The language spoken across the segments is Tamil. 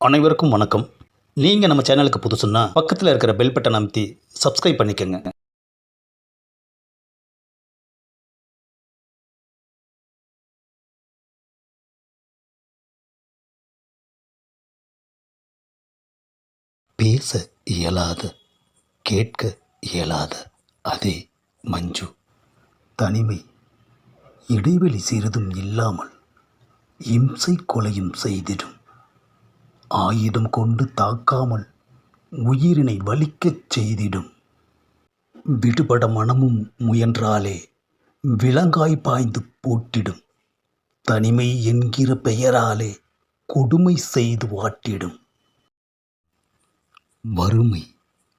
அனைவருக்கும் வணக்கம். நீங்கள் நம்ம சேனலுக்கு புதுசுன்னா பக்கத்தில் இருக்கிற பெல் பட்டன் அமைத்தி சப்ஸ்கிரைப் பண்ணிக்கோங்க. பேச இயலாத கேட்க இயலாத அதே மஞ்சு. தனிமை இடைவெளி சிறிதும் இல்லாமல் இம்சை கொலையும் செய்திடும். ஆயுதம் கொண்டு தாக்காமல் உயிரினை வலிக்கச் செய்திடும். விடுபட மனமும் முயன்றாலே விலங்காய் பாய்ந்து போட்டிடும். தனிமை என்கிற பெயராலே கொடுமை செய்து வாட்டிடும். வறுமை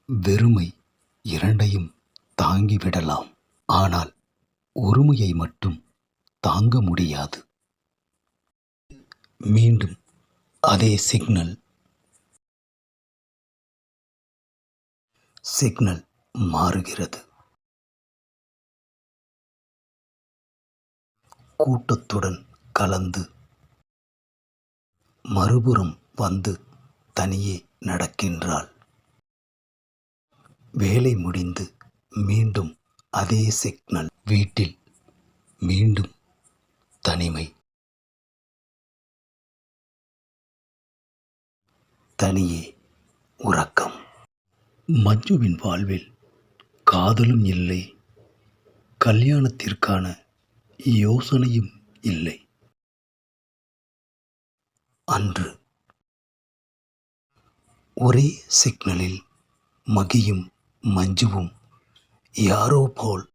வெறுமை இரண்டையும் தாங்கிவிடலாம். ஆனால் ஒருமையை மட்டும் தாங்க முடியாது. மீண்டும் அதே சிக்னல் சிக்னல் மாறுகிறது. கூட்டத்துடன் கலந்து மறுபுறம் வந்து தனியே நடக்கின்றாள். வேலை முடிந்து மீண்டும் அதே சிக்னல் வீட்டில் மீண்டும் தனியே உறக்கம். மஞ்சுவின் வாழ்வில் காதலும் இல்லை. கல்யாணத்திற்கான யோசனையும் இல்லை. அன்று ஒரே சிக்னலில் மகியும் மஞ்சுவும் யாரோ போல்